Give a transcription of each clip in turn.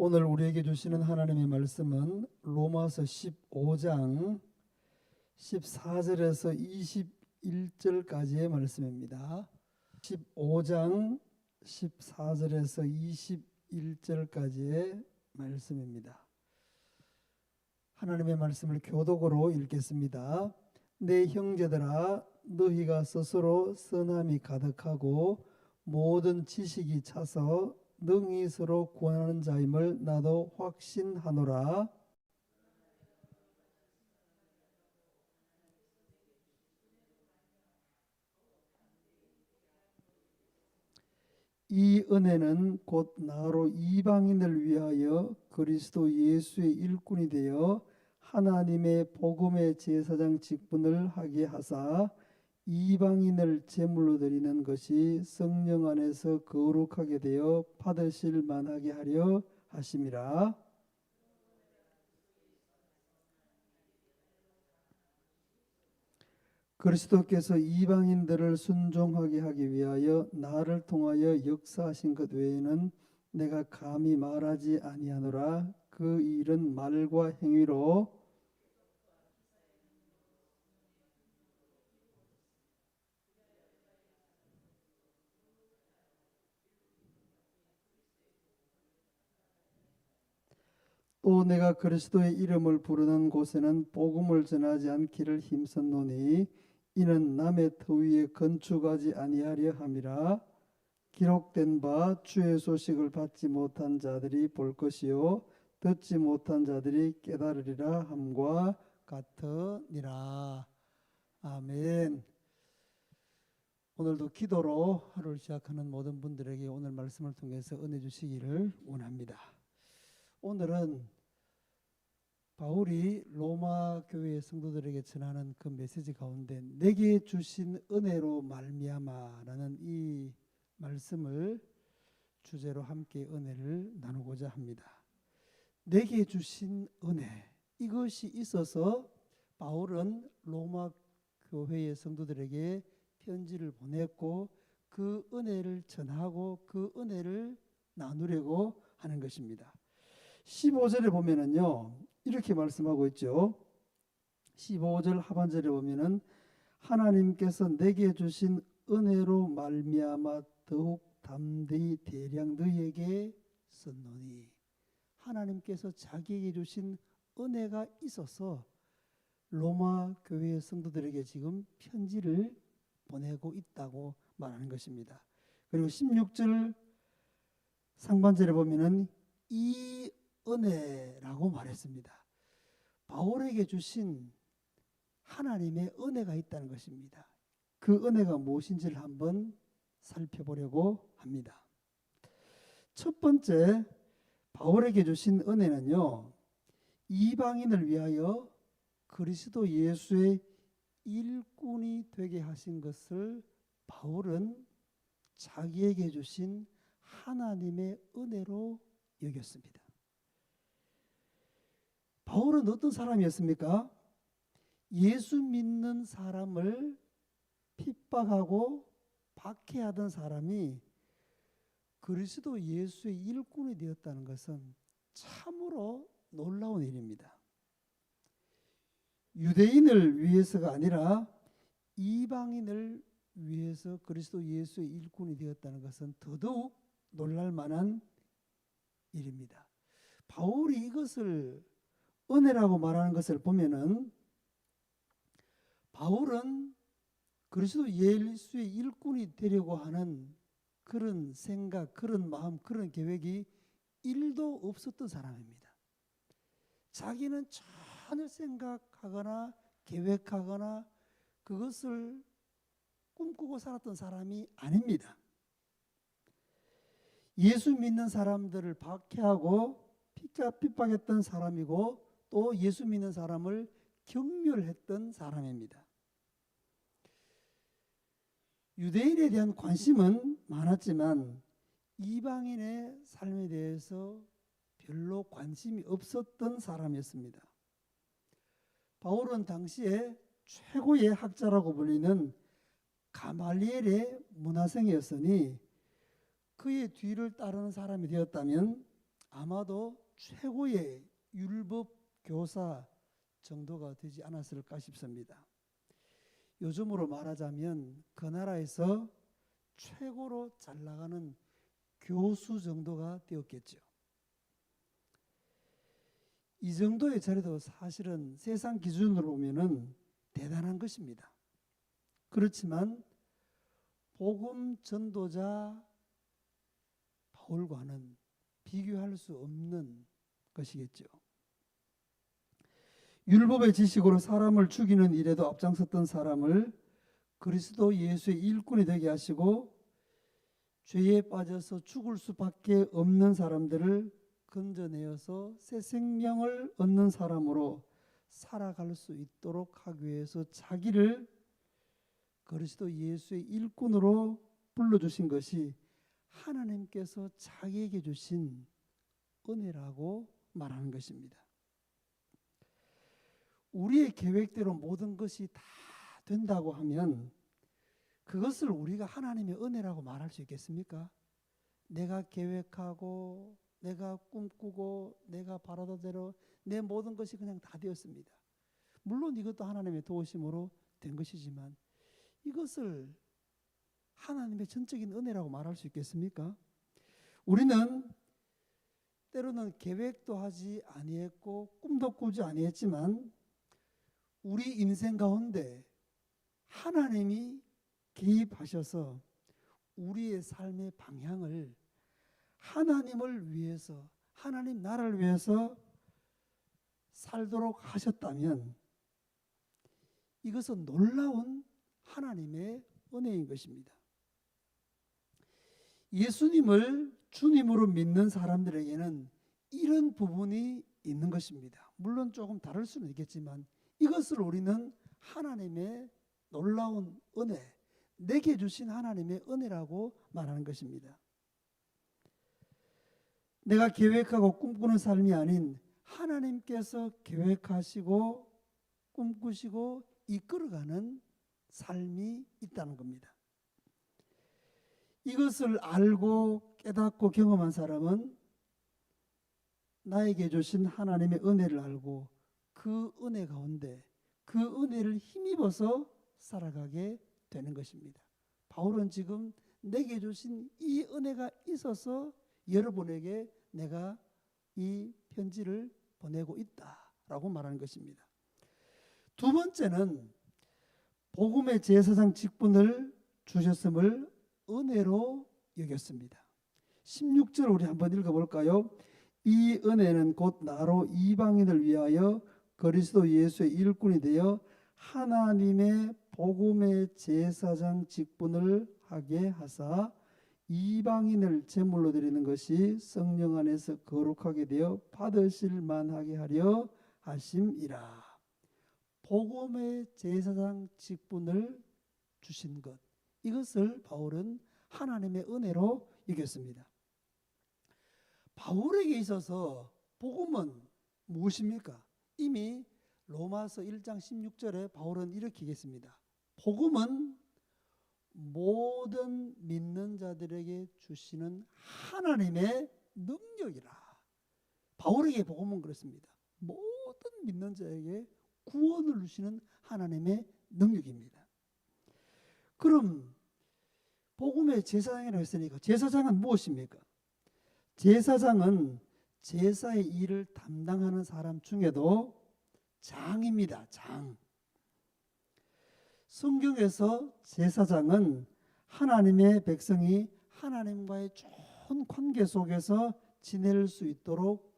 오늘 우리에게 주시는 하나님의 말씀은 로마서 15장 14절에서 21절까지의 말씀입니다. 15장 14절에서 21절까지의 말씀입니다. 하나님의 말씀을 교독으로 읽겠습니다. 내 형제들아 너희가 스스로 선함이 가득하고 모든 지식이 차서 능히 서로 구원하는 자임을 나도 확신하노라. 이 은혜는 곧 나로 이방인을 위하여 그리스도 예수의 일꾼이 되어 하나님의 복음의 제사장 직분을 하게 하사 이방인을 제물로 드리는 것이 성령 안에서 거룩하게 되어 받으실 만하게 하려 하심이라. 그리스도께서 이방인들을 순종하게 하기 위하여 나를 통하여 역사하신 것 외에는 내가 감히 말하지 아니하노라. 그 일은 말과 행위로 또 내가 그리스도의 이름을 부르는 곳에는 복음을 전하지 않기를 힘썼노니 이는 남의 터 위에 건축하지 아니하려 함이라 기록된 바 주의 소식을 받지 못한 자들이 볼 것이요 듣지 못한 자들이 깨달으리라 함과 같으니라 아멘. 오늘도 기도로 하루를 시작하는 모든 분들에게 오늘 말씀을 통해서 은혜 주시기를 원합니다. 오늘은 바울이 로마 교회 성도들에게 전하는 그 메시지 가운데 내게 주신 은혜로 말미암아라는 이 말씀을 주제로 함께 은혜를 나누고자 합니다. 내게 주신 은혜 이것이 있어서 바울은 로마 교회의 성도들에게 편지를 보냈고 그 은혜를 전하고 그 은혜를 나누려고 하는 것입니다. 15절에 보면은요. 이렇게 말씀하고 있죠. 15절 하반절에 보면은 하나님께서 내게 주신 은혜로 말미암아 더욱 담대히 대량 너희에게 썼노니 하나님께서 자기에게 주신 은혜가 있어서 로마 교회의 성도들에게 지금 편지를 보내고 있다고 말하는 것입니다. 그리고 16절 상반절에 보면은 이 은혜라고 말했습니다. 바울에게 주신 하나님의 은혜가 있다는 것입니다. 그 은혜가 무엇인지를 한번 살펴보려고 합니다. 첫 번째 바울에게 주신 은혜는요. 이방인을 위하여 그리스도 예수의 일꾼이 되게 하신 것을 바울은 자기에게 주신 하나님의 은혜로 여겼습니다. 바울은 어떤 사람이었습니까? 예수 믿는 사람을 핍박하고 박해하던 사람이 그리스도 예수의 일꾼이 되었다는 것은 참으로 놀라운 일입니다. 유대인을 위해서가 아니라 이방인을 위해서 그리스도 예수의 일꾼이 되었다는 것은 더더욱 놀랄 만한 일입니다. 바울이 이것을 은혜라고 말하는 것을 보면은 바울은 그리스도 예수의 일꾼이 되려고 하는 그런 생각, 그런 마음, 그런 계획이 일도 없었던 사람입니다. 자기는 전혀 생각하거나 계획하거나 그것을 꿈꾸고 살았던 사람이 아닙니다. 예수 믿는 사람들을 박해하고 핍박했던 사람이고 또 예수 믿는 사람을 경멸했던 사람입니다. 유대인에 대한 관심은 많았지만 이방인의 삶에 대해서 별로 관심이 없었던 사람이었습니다. 바울은 당시에 최고의 학자라고 불리는 가말리엘의 문화생이었으니 그의 뒤를 따르는 사람이 되었다면 아마도 최고의 율법 교사 정도가 되지 않았을까 싶습니다. 요즘으로 말하자면 그 나라에서 최고로 잘 나가는 교수 정도가 되었겠죠. 이 정도의 자리도 사실은 세상 기준으로 보면은 대단한 것입니다. 그렇지만 복음 전도자 바울과는 비교할 수 없는 것이겠죠. 율법의 지식으로 사람을 죽이는 일에도 앞장섰던 사람을 그리스도 예수의 일꾼이 되게 하시고 죄에 빠져서 죽을 수밖에 없는 사람들을 건져내어서 새 생명을 얻는 사람으로 살아갈 수 있도록 하기 위해서 자기를 그리스도 예수의 일꾼으로 불러주신 것이 하나님께서 자기에게 주신 은혜라고 말하는 것입니다. 우리의 계획대로 모든 것이 다 된다고 하면 그것을 우리가 하나님의 은혜라고 말할 수 있겠습니까? 내가 계획하고 내가 꿈꾸고 내가 바라던 대로 내 모든 것이 그냥 다 되었습니다. 물론 이것도 하나님의 도우심으로 된 것이지만 이것을 하나님의 전적인 은혜라고 말할 수 있겠습니까? 우리는 때로는 계획도 하지 아니했고 꿈도 꾸지 아니했지만 우리 인생 가운데 하나님이 개입하셔서 우리의 삶의 방향을 하나님을 위해서 하나님 나라를 위해서 살도록 하셨다면 이것은 놀라운 하나님의 은혜인 것입니다. 예수님을 주님으로 믿는 사람들에게는 이런 부분이 있는 것입니다. 물론 조금 다를 수는 있겠지만 이것을 우리는 하나님의 놀라운 은혜, 내게 주신 하나님의 은혜라고 말하는 것입니다. 내가 계획하고 꿈꾸는 삶이 아닌 하나님께서 계획하시고 꿈꾸시고 이끌어가는 삶이 있다는 겁니다. 이것을 알고 깨닫고 경험한 사람은 나에게 주신 하나님의 은혜를 알고 그 은혜 가운데 그 은혜를 힘입어서 살아가게 되는 것입니다. 바울은 지금 내게 주신 이 은혜가 있어서 여러분에게 내가 이 편지를 보내고 있다라고 말하는 것입니다. 두 번째는 복음의 제사장 직분을 주셨음을 은혜로 여겼습니다. 16절 우리 한번 읽어 볼까요? 이 은혜는 곧 나로 이방인을 위하여 그리스도 예수의 일꾼이 되어 하나님의 복음의 제사장 직분을 하게 하사 이방인을 제물로 드리는 것이 성령 안에서 거룩하게 되어 받으실 만하게 하려 하심이라. 복음의 제사장 직분을 주신 것 이것을 바울은 하나님의 은혜로 이겼습니다. 바울에게 있어서 복음은 무엇입니까? 이미 로마서 1장 16절에 바울은 이렇게 얘기했습니다. 복음은 모든 믿는 자들에게 주시는 하나님의 능력이라. 바울에게 복음은 그렇습니다. 모든 믿는 자에게 구원을 주시는 하나님의 능력입니다. 그럼 복음의 제사장이라고 했으니까 제사장은 무엇입니까? 제사장은 제사의 일을 담당하는 사람 중에도 장입니다. 장. 성경에서 제사장은 하나님의 백성이 하나님과의 좋은 관계 속에서 지낼 수 있도록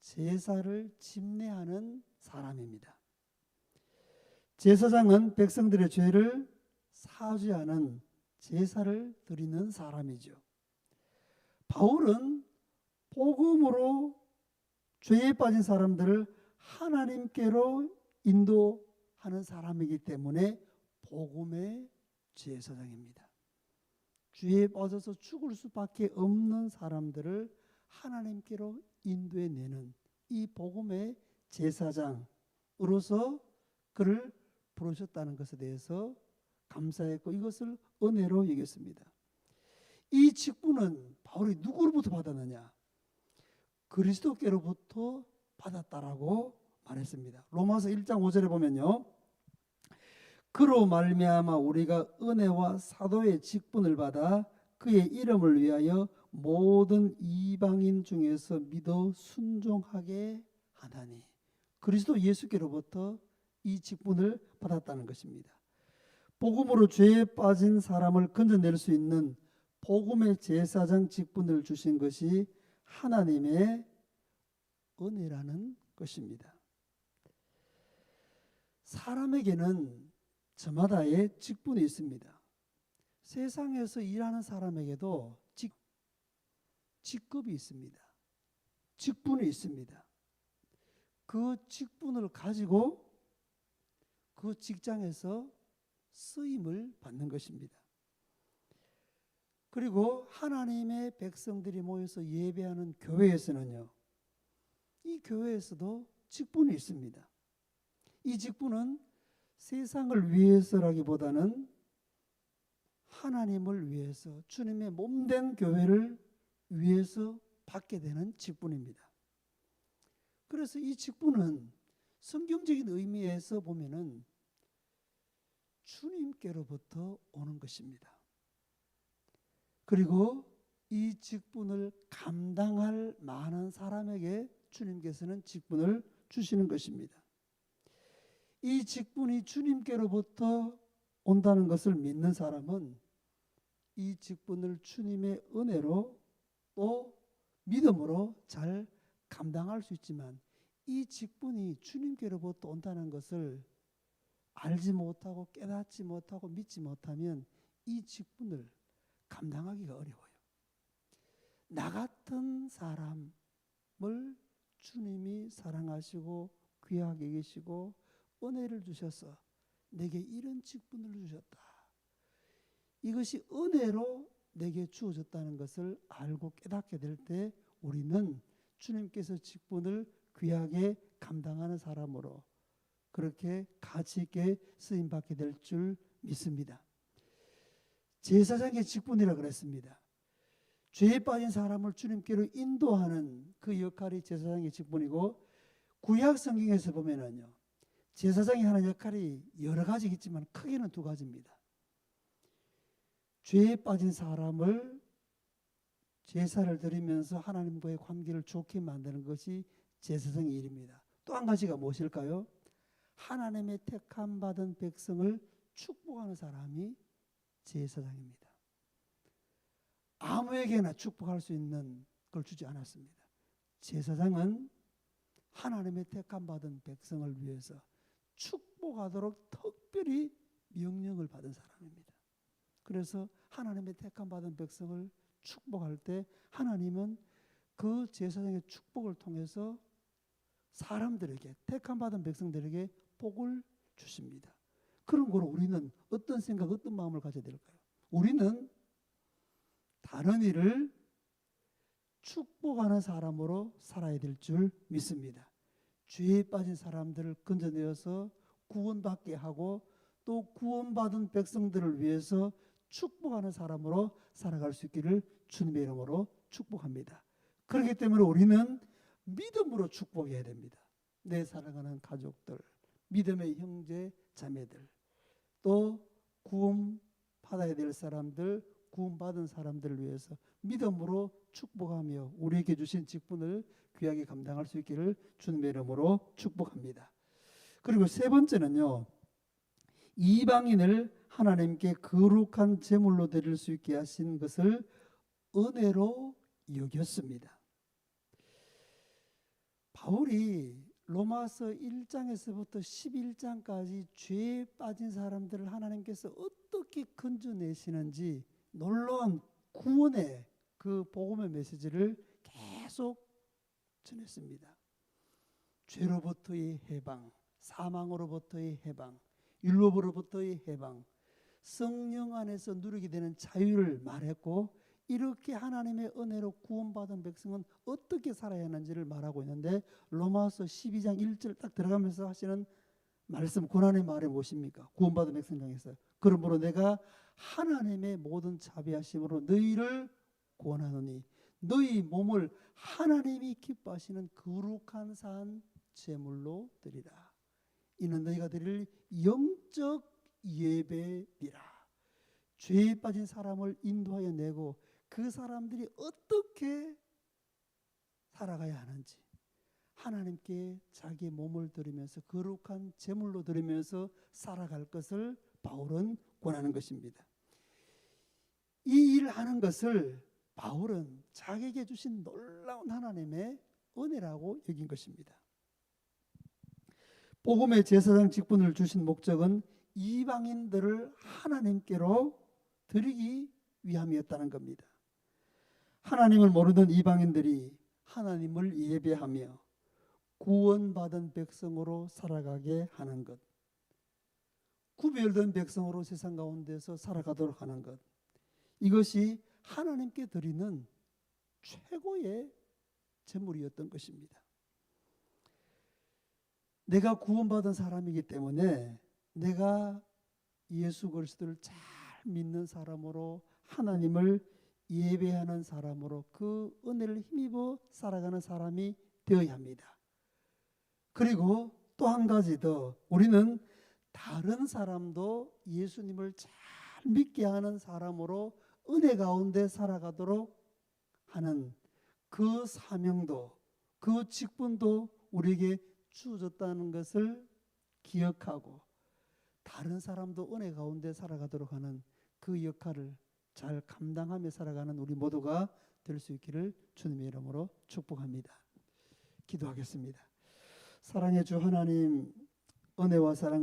제사를 집례하는 사람입니다. 제사장은 백성들의 죄를 사죄하는 제사를 드리는 사람이죠. 바울은 복음으로 죄에 빠진 사람들을 하나님께로 인도하는 사람이기 때문에 복음의 제사장입니다. 죄에 빠져서 죽을 수밖에 없는 사람들을 하나님께로 인도해 내는 이 복음의 제사장으로서 그를 부르셨다는 것에 대해서 감사했고 이것을 은혜로 여겼습니다. 이 직분은 바울이 누구로부터 받았느냐? 그리스도께로부터 받았다라고 말했습니다. 로마서 1장 5절에 보면요. 그로 말미암아 우리가 은혜와 사도의 직분을 받아 그의 이름을 위하여 모든 이방인 중에서 믿어 순종하게 하나니 그리스도 예수께로부터 이 직분을 받았다는 것입니다. 복음으로 죄에 빠진 사람을 건져낼 수 있는 복음의 제사장 직분을 주신 것이 하나님의 은혜라는 것입니다. 사람에게는 저마다의 직분이 있습니다. 세상에서 일하는 사람에게도 직, 직급이 있습니다. 직분이 있습니다. 그 직분을 가지고 그 직장에서 쓰임을 받는 것입니다. 그리고 하나님의 백성들이 모여서 예배하는 교회에서는요, 이 교회에서도 직분이 있습니다. 이 직분은 세상을 위해서라기보다는 하나님을 위해서 주님의 몸된 교회를 위해서 받게 되는 직분입니다. 그래서 이 직분은 성경적인 의미에서 보면은 주님께로부터 오는 것입니다. 그리고 이 직분을 감당할 많은 사람에게 주님께서는 직분을 주시는 것입니다. 이 직분이 주님께로부터 온다는 것을 믿는 사람은 이 직분을 주님의 은혜로 또 믿음으로 잘 감당할 수 있지만 이 직분이 주님께로부터 온다는 것을 알지 못하고 깨닫지 못하고 믿지 못하면 이 직분을 감당하기가 어려워요. 나 같은 사람을 주님이 사랑하시고 귀하게 계시고 은혜를 주셔서 내게 이런 직분을 주셨다. 이것이 은혜로 내게 주어졌다는 것을 알고 깨닫게 될 때 우리는 주님께서 직분을 귀하게 감당하는 사람으로 그렇게 가치 있게 쓰임 받게 될 줄 믿습니다. 제사장의 직분이라 그랬습니다. 죄에 빠진 사람을 주님께로 인도하는 그 역할이 제사장의 직분이고 구약 성경에서 보면은요. 제사장이 하는 역할이 여러 가지 있지만 크게는 두 가지입니다. 죄에 빠진 사람을 제사를 드리면서 하나님과의 관계를 좋게 만드는 것이 제사장의 일입니다. 또 한 가지가 무엇일까요? 하나님의 택함 받은 백성을 축복하는 사람이 제사장입니다. 아무에게나 축복할 수 있는 걸 주지 않았습니다. 제사장은 하나님의 택함 받은 백성을 위해서 축복하도록 특별히 명령을 받은 사람입니다. 그래서 하나님의 택함 받은 백성을 축복할 때 하나님은 그 제사장의 축복을 통해서 사람들에게 택함 받은 백성들에게 복을 주십니다. 그런 거로 우리는 어떤 생각, 어떤 마음을 가져야 될까요? 우리는 다른 일을 축복하는 사람으로 살아야 될 줄 믿습니다. 죄에 빠진 사람들을 건져내어서 구원받게 하고 또 구원받은 백성들을 위해서 축복하는 사람으로 살아갈 수 있기를 주님의 이름으로 축복합니다. 그렇기 때문에 우리는 믿음으로 축복해야 됩니다. 내 사랑하는 가족들, 믿음의 형제, 자매들, 또 구원 받아야 될 사람들, 구원 받은 사람들을 위해서 믿음으로 축복하며 우리에게 주신 직분을 귀하게 감당할 수 있기를 주님의 이름으로 축복합니다. 그리고 세 번째는요. 이방인을 하나님께 거룩한 제물로 드릴 수 있게 하신 것을 은혜로 여겼습니다. 바울이 로마서 1장에서부터 11장까지 죄에 빠진 사람들을 하나님께서 어떻게 건져내시는지 놀라운 구원의 그 복음의 메시지를 계속 전했습니다. 죄로부터의 해방, 사망으로부터의 해방, 율법으로부터의 해방, 성령 안에서 누리게 되는 자유를 말했고 이렇게 하나님의 은혜로 구원받은 백성은 어떻게 살아야 하는지를 말하고 있는데 로마서 12장 1절 딱 들어가면서 하시는 말씀 고난의 말이 무엇입니까? 구원받은 백성 중에서 그러므로 내가 하나님의 모든 자비하심으로 너희를 구원하노니 너희 몸을 하나님이 기뻐하시는 거룩한 산 제물로 드리라. 이는 너희가 드릴 영적 예배니라. 죄에 빠진 사람을 인도하여 내고 그 사람들이 어떻게 살아가야 하는지 하나님께 자기의 몸을 드리면서 거룩한 제물로 드리면서 살아갈 것을 바울은 권하는 것입니다. 이 일을 하는 것을 바울은 자기에게 주신 놀라운 하나님의 은혜라고 여긴 것입니다. 복음의 제사장 직분을 주신 목적은 이방인들을 하나님께로 드리기 위함이었다는 겁니다. 하나님을 모르던 이방인들이 하나님을 예배하며 구원받은 백성으로 살아가게 하는 것. 구별된 백성으로 세상 가운데서 살아가도록 하는 것. 이것이 하나님께 드리는 최고의 제물이었던 것입니다. 내가 구원받은 사람이기 때문에 내가 예수 그리스도를 잘 믿는 사람으로 하나님을 예배하는 사람으로 그 은혜를 힘입어 살아가는 사람이 되어야 합니다. 그리고 또 한 가지 더 우리는 다른 사람도 예수님을 잘 믿게 하는 사람으로 은혜 가운데 살아가도록 하는 그 사명도 그 직분도 우리에게 주어졌다는 것을 기억하고 다른 사람도 은혜 가운데 살아가도록 하는 그 역할을 잘 감당하며 살아가는 우리 모두가 될 수 있기를 주님의 이름으로 축복합니다. 기도하겠습니다. 사랑의 주 하나님 은혜와 사랑을